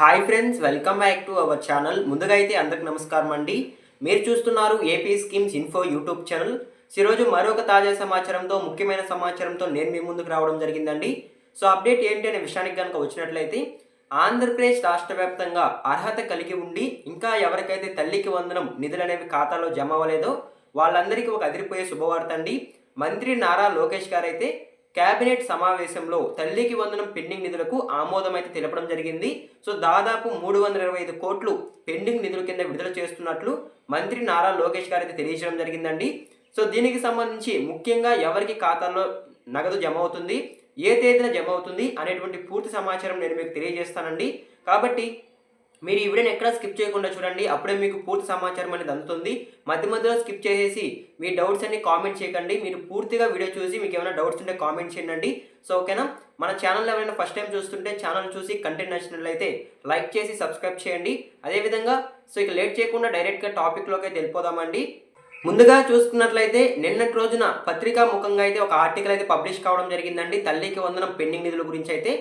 Hi friends welcome back to our channel. ముందుగా అయితే అందరికి నమస్కారం అండి. మీరు చూస్తున్నారు AP schemes info YouTube channel. ఈరోజు మరొక తాజా సమాచారంతో ముఖ్యమైన సమాచారంతో నేను మీ ముందుకు రావడం జరిగిందండి. సో అప్డేట్ ఏంటి అనే విషయానికి కనుక వచ్చినట్లయితే ఆంధ్రప్రదేశ్ రాష్ట్ర వ్యాప్తంగా అర్హత కలిగి ఉండి ఇంకా ఎవరికైతే తల్లికి వందనం నిధులు అనేవి ఖాతాలో జమ అవ్వలేదో వాళ్ళందరికీ ఒక అదిరిపోయే శుభవార్త అండి. మంత్రి నారా లోకేష్ గారు అయితే కేబినెట్ సమావేశంలో తల్లికి వందనం పెండింగ్ నిధులకు ఆమోదం అయితే తెలపడం జరిగింది. సో దాదాపు మూడు వందల ఇరవై ఐదు కోట్లు పెండింగ్ నిధుల కింద విడుదల చేస్తున్నట్లు మంత్రి నారా లోకేష్ గారు అయితే తెలియజేయడం జరిగిందండి. సో దీనికి సంబంధించి ముఖ్యంగా ఎవరికి ఖాతాలో నగదు జమ అవుతుంది ఏ తేదీన జమ అవుతుంది అనేటువంటి పూర్తి సమాచారం నేను మీకు తెలియజేస్తానండి. కాబట్టి మీరు ఈ వీడియోని ఎక్కడ స్కిప్ చేయకుండా చూడండి. అప్పుడే మీకు పూర్తి సమాచారం అనేది అందుతుంది. మధ్య మధ్యలో స్కిప్ చేసేసి మీ డౌట్స్ అన్ని కామెంట్ చేయకండి. మీరు పూర్తిగా వీడియో చూసి మీకు ఏమైనా డౌట్స్ ఉంటే కామెంట్ చేయండి. సో ఓకేనా మన ఛానల్ ఎవరైనా ఫస్ట్ టైం చూస్తుంటే ఛానల్ చూసి కంటెంట్ నచ్చినట్లయితే లైక్ చేసి సబ్స్క్రైబ్ చేయండి. అదేవిధంగా సో ఇక లేట్ చేయకుండా డైరెక్ట్గా టాపిక్లోకి అయితే వెళ్ళిపోదామండి. ముందుగా చూసుకున్నట్లయితే నిన్నటి రోజున పత్రికా ముఖంగా అయితే ఒక ఆర్టికల్ అయితే పబ్లిష్ కావడం జరిగిందండి. తల్లికి వందనం పెండింగ్ నిధుల గురించి అయితే.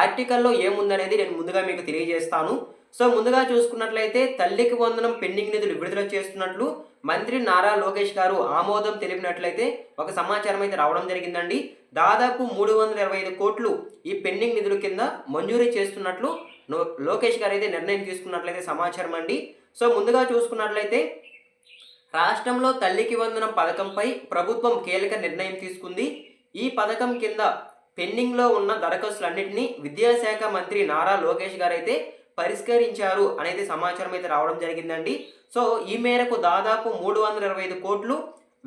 ఆర్టికల్లో ఏముందనేది నేను ముందుగా మీకు తెలియజేస్తాను. సో ముందుగా చూసుకున్నట్లయితే తల్లికి వందనం పెండింగ్ నిధులు విడుదల చేస్తున్నట్లు మంత్రి నారా లోకేష్ గారు ఆమోదం తెలిపినట్లయితే ఒక సమాచారం అయితే రావడం జరిగిందండి. దాదాపు మూడు వందల ఇరవై ఐదు కోట్లు ఈ పెండింగ్ నిధుల కింద మంజూరీ చేస్తున్నట్లు లోకేష్ గారు అయితే నిర్ణయం తీసుకున్నట్లయితే సమాచారం అండి. సో ముందుగా చూసుకున్నట్లయితే రాష్ట్రంలో తల్లికి వందనం పథకంపై ప్రభుత్వం కీలక నిర్ణయం తీసుకుంది. ఈ పథకం కింద పెండింగ్లో ఉన్న దరఖాస్తులన్నింటినీ విద్యాశాఖ మంత్రి నారా లోకేష్ గారు అయితే పరిష్కరించారు అనేది సమాచారం అయితే రావడం జరిగిందండి. సో ఈ మేరకు దాదాపు మూడు వందల ఇరవై ఐదు కోట్లు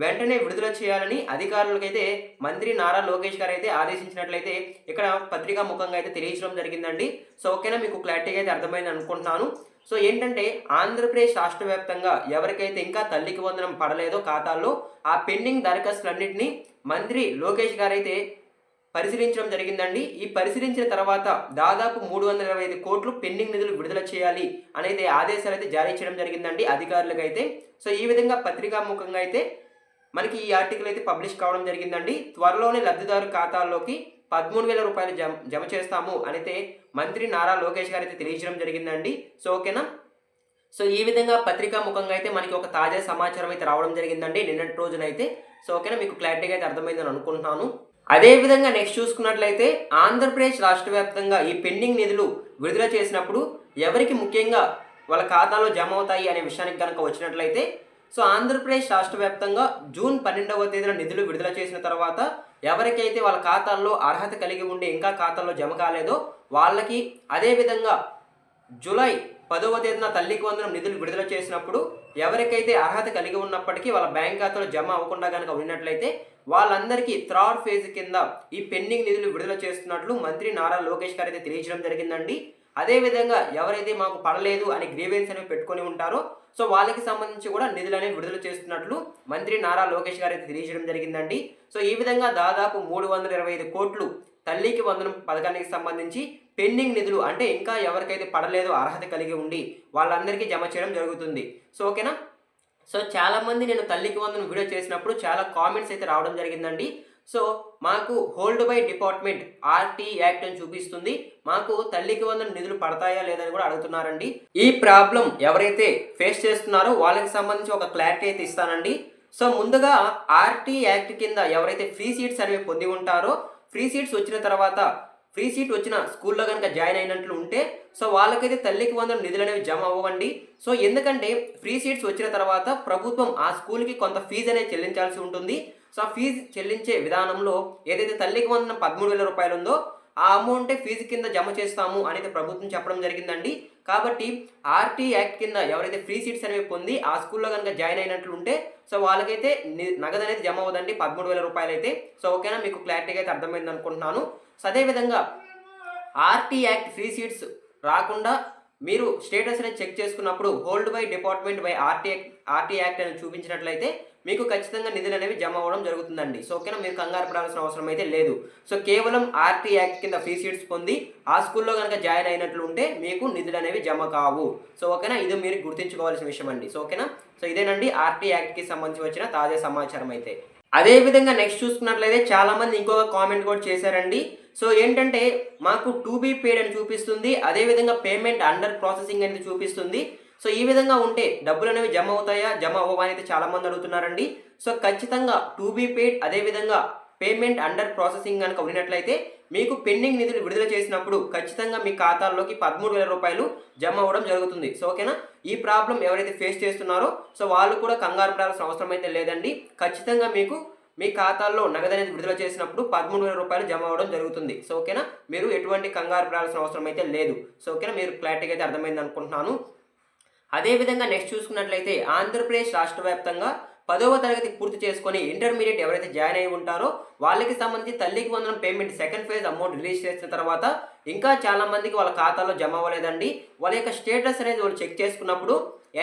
వెంటనే విడుదల చేయాలని అధికారులకైతే మంత్రి నారా లోకేష్ గారు అయితే ఆదేశించినట్లయితే ఇక్కడ పత్రికా ముఖంగా అయితే తెలియజేయడం జరిగిందండి. సో ఓకేనా? మీకు క్లారిటీగా అయితే అర్థమైంది అనుకుంటున్నాను. సో ఏంటంటే ఆంధ్రప్రదేశ్ రాష్ట్ర వ్యాప్తంగా ఎవరికైతే ఇంకా తల్లికి వందనం పడలేదో ఖాతాల్లో ఆ పెండింగ్ దరఖాస్తులన్నింటినీ మంత్రి లోకేష్ గారైతే పరిశీలించడం జరిగిందండి. ఈ పరిశీలించిన తర్వాత దాదాపు మూడు వందల ఇరవై ఐదు కోట్లు పెండింగ్ నిధులు విడుదల చేయాలి అనేది ఆదేశాలు అయితే జారీ చేయడం జరిగిందండి అధికారులకు అయితే సో ఈ విధంగా పత్రికాముఖంగా అయితే మనకి ఈ ఆర్టికల్ అయితే పబ్లిష్ కావడం జరిగిందండి. త్వరలోనే లబ్ధిదారు ఖాతాల్లోకి పదమూడు వేల రూపాయలు జమ జమ చేస్తాము అయితే మంత్రి నారా లోకేష్ గారు అయితే తెలియజేయడం జరిగిందండి. సో ఓకేనా? సో ఈ విధంగా పత్రికా ముఖంగా అయితే మనకి ఒక తాజా సమాచారం అయితే రావడం జరిగిందండి నిన్నటి రోజునైతే. సో ఓకేనా? మీకు క్లారిటీగా అయితే అర్థమైందని అనుకుంటున్నాను. అదేవిధంగా నెక్స్ట్ చూసుకున్నట్లయితే ఆంధ్రప్రదేశ్ రాష్ట్ర వ్యాప్తంగా ఈ పెండింగ్ నిధులు విడుదల చేసినప్పుడు ఎవరికి ముఖ్యంగా వాళ్ళ ఖాతాలో జమ అవుతాయి అనే విషయానికి కనుక వచ్చినట్లయితే సో ఆంధ్రప్రదేశ్ రాష్ట్ర వ్యాప్తంగా జూన్ పన్నెండవ తేదీన నిధులు విడుదల చేసిన తర్వాత ఎవరికైతే వాళ్ళ ఖాతాల్లో అర్హత కలిగి ఉండి ఇంకా ఖాతాల్లో జమ కాలేదో వాళ్ళకి అదేవిధంగా జూలై పదవ తేదీన తల్లికి వందనం నిధులు విడుదల చేసినప్పుడు ఎవరికైతే అర్హత కలిగి ఉన్నప్పటికీ వాళ్ళ బ్యాంక్ ఖాతాలో జమ అవ్వకుండా కనుక ఉన్నట్లయితే వాళ్ళందరికీ థర్డ్ ఫేజ్ కింద ఈ పెండింగ్ నిధులు విడుదల చేస్తున్నట్లు మంత్రి నారా లోకేష్ గారు అయితే తెలియజేయడం జరిగిందండి. అదేవిధంగా ఎవరైతే మాకు పడలేదు అని గ్రీవెన్స్ అనేవి పెట్టుకొని ఉంటారో సో వాళ్ళకి సంబంధించి కూడా నిధులు అనేవి విడుదల చేస్తున్నట్లు మంత్రి నారా లోకేష్ గారు అయితే తెలియజేయడం జరిగిందండి. సో ఈ విధంగా దాదాపు మూడు వందల ఇరవై ఐదు కోట్లు తల్లికి వందనం పథకానికి సంబంధించి పెండింగ్ నిధులు అంటే ఇంకా ఎవరికైతే పడలేదో అర్హత కలిగి ఉండి వాళ్ళందరికీ జమ చేయడం జరుగుతుంది. సో ఓకేనా? సో చాలామంది నేను తల్లికి వందను వీడియో చేసినప్పుడు చాలా కామెంట్స్ అయితే రావడం జరిగిందండి. సో మాకు hold by department RT act అని చూపిస్తుంది. మాకు తల్లికి వందనం నిధులు పడతాయా లేదని కూడా అడుగుతున్నారండి. ఈ ప్రాబ్లం ఎవరైతే ఫేస్ చేస్తున్నారో వాళ్ళకి సంబంధించి ఒక క్లారిటీ అయితే ఇస్తానండి. సో ముందుగా ఆర్టీ యాక్ట్ కింద ఎవరైతే ఫ్రీ సీట్స్ అనేవి పొంది ఉంటారో ఫ్రీ సీట్స్ వచ్చిన తర్వాత ఫ్రీ సీట్ వచ్చిన స్కూల్లో కనుక జాయిన్ అయినట్లు ఉంటే సో వాళ్ళకైతే తల్లికి వందనం నిధులు అనేవి జమ అవ్వండి. సో ఎందుకంటే ఫ్రీ సీట్స్ వచ్చిన తర్వాత ప్రభుత్వం ఆ స్కూల్కి కొంత ఫీజు అనేది చెల్లించాల్సి ఉంటుంది. సో ఆ ఫీజు చెల్లించే విధానంలో ఏదైతే తల్లికి వందన పదమూడు వేల రూపాయలు ఉందో ఆ అమౌంటే ఫీజు కింద జమ చేస్తాము అనేది ప్రభుత్వం చెప్పడం జరిగిందండి. కాబట్టి ఆర్టీ యాక్ట్ కింద ఎవరైతే ఫ్రీ సీట్స్ అనేవి పొంది ఆ స్కూల్లో కనుక జాయిన్ అయినట్లు ఉంటే సో వాళ్ళకైతే నగదు అనేది జమ అవ్వదండి పదమూడు వేల రూపాయలు అయితే సో ఓకేనా? మీకు క్లారిటీగా అయితే అర్థమైంది అనుకుంటున్నాను సో అదేవిధంగా ఆర్టీ యాక్ట్ ఫ్రీ సీట్స్ రాకుండా మీరు స్టేటస్ అనేది చెక్ చేసుకున్నప్పుడు hold by department by RT RT act అని చూపించినట్లయితే మీకు ఖచ్చితంగా నిధులు అనేవి జమ అవ్వడం జరుగుతుందండి. సో ఓకేనా? మీరు కంగారు పడాల్సిన అవసరం అయితే లేదు. సో కేవలం ఆర్టీ యాక్ట్ కింద ఫ్రీ సీట్స్ పొంది ఆ స్కూల్లో కనుక జాయిన్ అయినట్లు ఉంటే మీకు నిధులు అనేవి జమ కావు. సో ఓకేనా? ఇది మీరు గుర్తుంచుకోవాల్సిన విషయం అండి. సో ఓకేనా? సో ఇదేనండి ఆర్టీ యాక్ట్కి సంబంధించి వచ్చిన తాజా సమాచారం అయితే. అదేవిధంగా నెక్స్ట్ చూసుకున్నట్లయితే చాలామంది ఇంకొక కామెంట్ కూడా చేశారండి. సో ఏంటంటే మాకు టూ బీ పేడ్ అని చూపిస్తుంది. అదే విధంగా పేమెంట్ అండర్ ప్రాసెసింగ్ అనేది చూపిస్తుంది. సో ఈ విధంగా ఉంటే డబ్బులు అనేవి జమ అవుతాయా? జమ అవ్వవా అనేది చాలామంది అడుగుతున్నారండి. సో ఖచ్చితంగా టూ బీ పేడ్ అదేవిధంగా పేమెంట్ అండర్ ప్రాసెసింగ్ కనుక ఉన్నట్లయితే మీకు పెండింగ్ నిధులు విడుదల చేసినప్పుడు ఖచ్చితంగా మీ ఖాతాల్లోకి పదమూడు వేల రూపాయలు జమ అవ్వడం జరుగుతుంది. సో ఓకేనా? ఈ ప్రాబ్లం ఎవరైతే ఫేస్ చేస్తున్నారో సో వాళ్ళు కూడా కంగారు పడాల్సిన అవసరం అయితే లేదండి. ఖచ్చితంగా మీకు మీ ఖాతాల్లో నగదు అనేది విడుదల చేసినప్పుడు పదమూడు వేల రూపాయలు జమ అవ్వడం జరుగుతుంది. సో ఓకేనా? మీరు ఎటువంటి కంగారు పడాల్సిన అవసరం అయితే లేదు. సో ఓకేనా? మీరు క్లారిటీగా అయితే అర్థమైంది అనుకుంటున్నాను అదేవిధంగా నెక్స్ట్ చూసుకున్నట్లయితే ఆంధ్రప్రదేశ్ రాష్ట్ర వ్యాప్తంగా పదవ తరగతి పూర్తి చేసుకొని ఇంటర్మీడియట్ ఎవరైతే జాయిన్ అయి ఉంటారో వాళ్ళకి సంబంధించి Thalliki Vandanam payment second phase amount release చేసిన తర్వాత ఇంకా చాలామందికి వాళ్ళ ఖాతాలో జమ అవ్వలేదండి. వాళ్ళ యొక్క స్టేటస్ అనేది వాళ్ళు చెక్ చేసుకున్నప్పుడు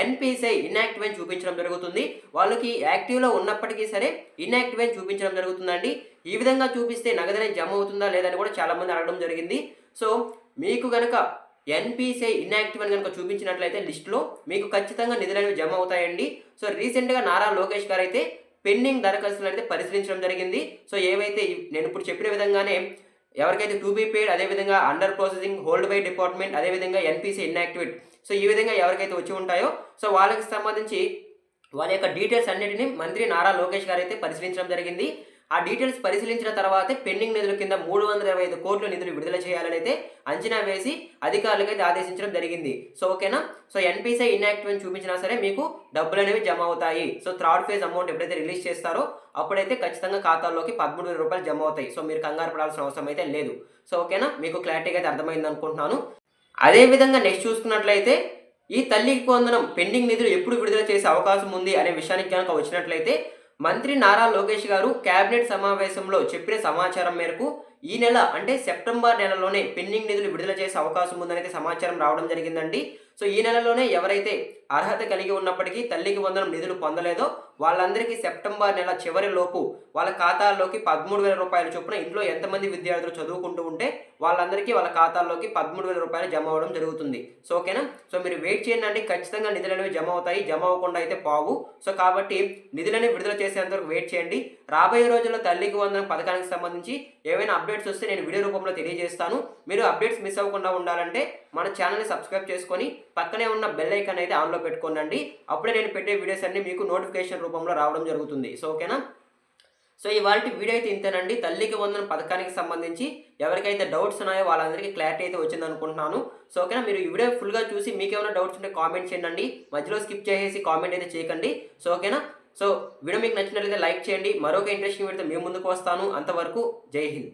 ఎన్పిసిఐ ఇన్యాక్టివ్ అని చూపించడం జరుగుతుంది. వాళ్ళకి యాక్టివ్లో ఉన్నప్పటికీ సరే ఇన్యాక్టివ్ అని చూపించడం జరుగుతుందండి. ఈ విధంగా చూపిస్తే నగదనే జమ అవుతుందా లేదని కూడా చాలామంది అడగడం జరిగింది. సో మీకు గనక ఎన్పిసిఐ ఇన్యాక్టివ్ అని కనుక చూపించినట్లయితే లిస్టులో మీకు ఖచ్చితంగా నిధులు అనేవి జమ అవుతాయండి. సో రీసెంట్గా నారా లోకేష్ గారు అయితే పెండింగ్ దరఖాస్తులు అయితే పరిశీలించడం జరిగింది. సో ఏవైతే నేను ఇప్పుడు చెప్పిన విధంగానే ఎవరికైతే టూ బీ పేడ్ అదేవిధంగా under processing hold by department అదేవిధంగా ఎన్పిసి ఇన్యాక్టివేట్ సో ఈ విధంగా ఎవరికైతే వచ్చి ఉంటాయో సో వాళ్ళకి సంబంధించి వాళ్ళ యొక్క డీటెయిల్స్ అన్నిటిని మంత్రి నారా లోకేష్ గారు అయితే పరిశీలించడం జరిగింది. ఆ డీటెయిల్స్ పరిశీలించిన తర్వాతే పెండింగ్ నిధుల కింద మూడు వందల ఇరవై ఐదు కోట్ల నిధులు విడుదల చేయాలని అయితే అంచనా వేసి అధికారులకు అయితే ఆదేశించడం జరిగింది. సో ఓకేనా? సో ఎన్పిసిఐ ఇన్యాక్టివ్ అని చూపించినా సరే మీకు డబ్బులు అనేవి జమ అవుతాయి. సో థర్డ్ ఫేజ్ అమౌంట్ ఎప్పుడైతే రిలీజ్ చేస్తారో అప్పుడైతే ఖచ్చితంగా ఖాతాల్లోకి పదమూడు వేల రూపాయలు జమ అవుతాయి. సో మీరు కంగారు పడాల్సిన అవసరం అయితే లేదు. సో ఓకేనా? మీకు క్లారిటీగా అయితే అర్థమైంది అనుకుంటున్నాను. అదేవిధంగా నెక్స్ట్ చూసుకున్నట్లయితే ఈ తల్లికి కొందనం పెండింగ్ నిధులు ఎప్పుడు విడుదల చేసే అవకాశం ఉంది అనే విషయానికి కనుక వచ్చినట్లయితే మంత్రి నారా లోకేష్ గారు కేబినెట్ సమావేశంలో చెప్పిన సమాచారం మేరకు ఈ నెల అంటే సెప్టెంబర్ నెలలోనే పెండింగ్ నిధులు విడుదల చేసే అవకాశం ఉందనైతే సమాచారం రావడం జరిగిందండి. సో ఈ నెలలోనే ఎవరైతే అర్హత కలిగి ఉన్నప్పటికీ తల్లికి వందనం నిధులు పొందలేదో వాళ్ళందరికీ సెప్టెంబర్ నెల చివరి లోపు వాళ్ళ ఖాతాల్లోకి పదమూడు వేల రూపాయల చొప్పున ఇంట్లో ఎంతమంది విద్యార్థులు చదువుకుంటూ ఉంటే వాళ్ళందరికీ వాళ్ళ ఖాతాల్లోకి పదమూడు వేల రూపాయలు జమ అవ్వడం జరుగుతుంది. సో ఓకేనా? సో మీరు వెయిట్ చేయండి అండి ఖచ్చితంగా నిధులు అనేవి జమ అవుతాయి. జమ అవ్వకుండా అయితే పావు. సో కాబట్టి నిధులని విడుదల చేసేంతవరకు వెయిట్ చేయండి. రాబోయే రోజుల్లో తల్లికి వందనం పథకానికి సంబంధించి ఏవైనా అప్డేట్స్ వస్తే నేను వీడియో రూపంలో తెలియజేస్తాను. మీరు అప్డేట్స్ మిస్ అవ్వకుండా ఉండాలంటే మన ఛానల్ని సబ్స్క్రైబ్ చేసుకొని పక్కనే ఉన్న బెల్ ఐకాన్ అయితే ఆన్లో పెట్టుకోనండి. అప్పుడే నేను పెట్టే వీడియోస్ అన్ని మీకు నోటిఫికేషన్ రూపంలో రావడం జరుగుతుంది. సో ఓకేనా సో ఇవాళ వీడియో అయితే ఇంతేనండి. తల్లికి వందన పథకానికి సంబంధించి ఎవరికైతే డౌట్స్ ఉన్నాయో వాళ్ళందరికీ క్లారిటీ అయితే వచ్చింది అనుకుంటున్నాను. సో ఓకేనా మీరు ఈ వీడియో ఫుల్గా చూసి మీకేమైనా డౌట్స్ ఉంటే కామెంట్ చేయండి. మధ్యలో స్కిప్ చేసేసి కామెంట్ అయితే చేయకండి. సో ఓకేనా సో వీడియో మీకు నచ్చినట్లయితే లైక్ చేయండి. మరొక ఇంట్రెస్టింగ్ వీడియోతో మేము ముందుకు వస్తాను. అంతవరకు జై హింద్.